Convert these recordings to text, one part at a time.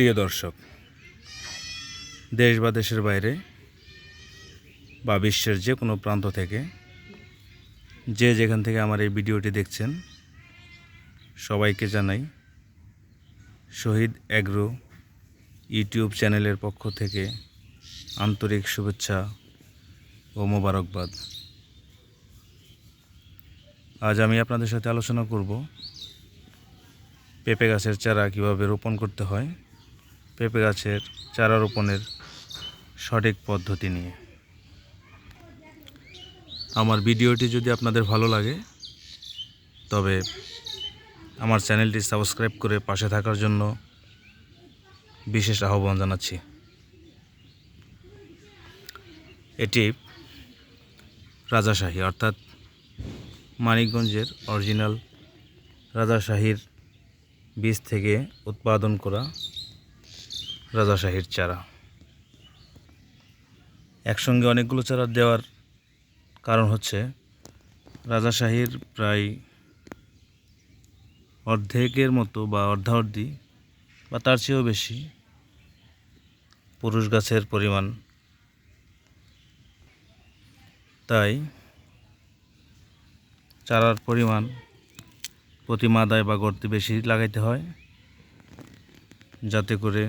প্রিয় দর্শক, দেশ বা দেশের বাইরে বা বিশ্বের যে কোনো প্রান্ত থেকে যে যেখান থেকে আমার এই ভিডিওটি দেখছেন, সবাইকে জানাই শহীদ অ্যাগ্রো ইউটিউব চ্যানেলের পক্ষ থেকে আন্তরিক শুভেচ্ছা ও মোবারকবাদ। আজ আমি আপনাদের সাথে আলোচনা করব পেঁপে গাছের চারা কীভাবে রোপণ করতে হয় পেঁপে গাছের চারা রোপণের সঠিক পদ্ধতি নিয়ে। আমার ভিডিওটি যদি আপনাদের ভালো লাগে, তবে আমার চ্যানেলটি সাবস্ক্রাইব করে পাশে থাকার জন্য বিশেষ আহ্বান জানাচ্ছি। এটি রাজাশাহী অর্থাৎ মানিকগঞ্জের অরিজিনাল রাজাশাহীর বীজ থেকে উৎপাদন করা রাজাশাহীর চারা। একসঙ্গে অনেকগুলো চারা দেওয়ার কারণ হচ্ছে রাজাশাহীর প্রায় অর্ধেকের মতো বা অর্ধাঅর্ধি বা তার চেয়েও বেশি পুরুষ গাছের পরিমাণ। তাই চারার পরিমাণ প্রতি মাদায় বা গর্তে বেশি লাগাইতে হয়, যাতে করে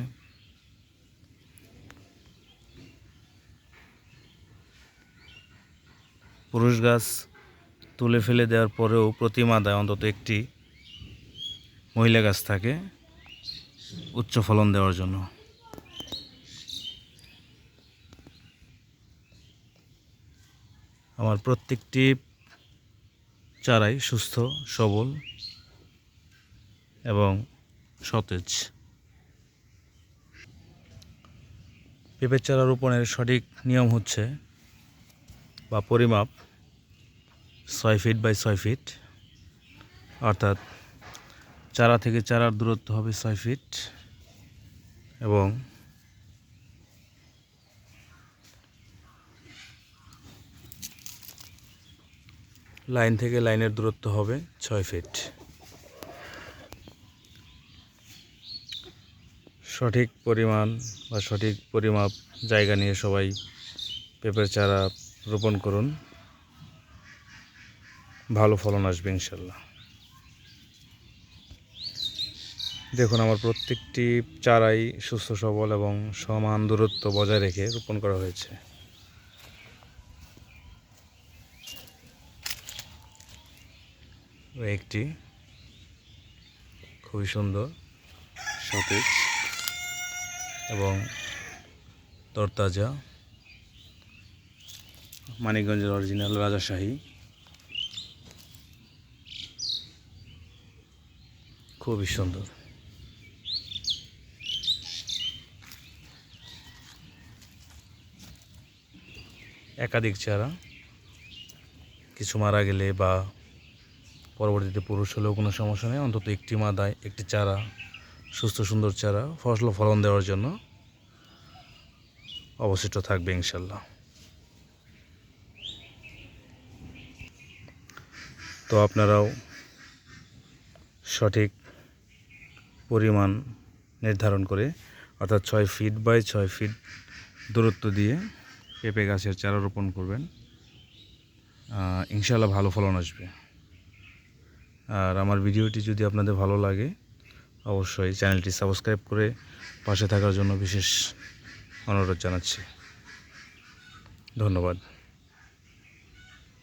পুরুষ গাছ তুলে ফেলে দেওয়ার পরেও প্রতি মাদায় অন্তত একটি মহিলা গাছ থাকে উচ্চ ফলন দেওয়ার জন্য। আমার প্রত্যেকটি চারাই সুস্থ, সবল এবং সতেজ। পেঁপের চারা রোপণের সঠিক নিয়ম হচ্ছে বা পরিমাপ ছয় ফিট বাই ছয় ফিট অর্থাৎ চারা থেকে চারার দূরত্ব হবে ছয় ফিট এবং লাইন থেকে লাইনের দূরত্ব হবে ছয় ফিট সঠিক পরিমাণ বা সঠিক পরিমাপ জায়গা নিয়ে সবাই পেঁপের চারা রোপণ করুন। ভালো ফলন আসবে ইনশাল্লাহ। দেখুন, আমার প্রত্যেকটি চারাই সুস্থ, সবল এবং সমান দূরত্ব বজায় রেখে রোপণ করা হয়েছে। একটি খুবই সুন্দর সতেজ এবং তরতাজা মানিকগঞ্জের অরিজিনাল রাজাশাহী খুবই সুন্দর। একাধিক চারা কিছু মারা গেলে বা পরবর্তীতে পুরুষ হলেও কোনো সমস্যা নেই, অন্তত একটি মাদায় একটি চারা সুস্থ সুন্দর চারা ফসল ফলন দেওয়ার জন্য অবশিষ্ট থাকবে ইনশাল্লাহ। তো আপনারাও সঠিক পরিমাণ নির্ধারণ করে, অর্থাৎ ছয় ফিট বাই ছয় ফিট দূরত্ব দিয়ে পেঁপে গাছের চারা রোপণ করবেন। ইনশাল্লাহ ভালো ফলন আসবে। আর আমার ভিডিওটি যদি আপনাদের ভালো লাগে, অবশ্যই চ্যানেলটি সাবস্ক্রাইব করে পাশে থাকার জন্য বিশেষ অনুরোধ জানাচ্ছি। ধন্যবাদ।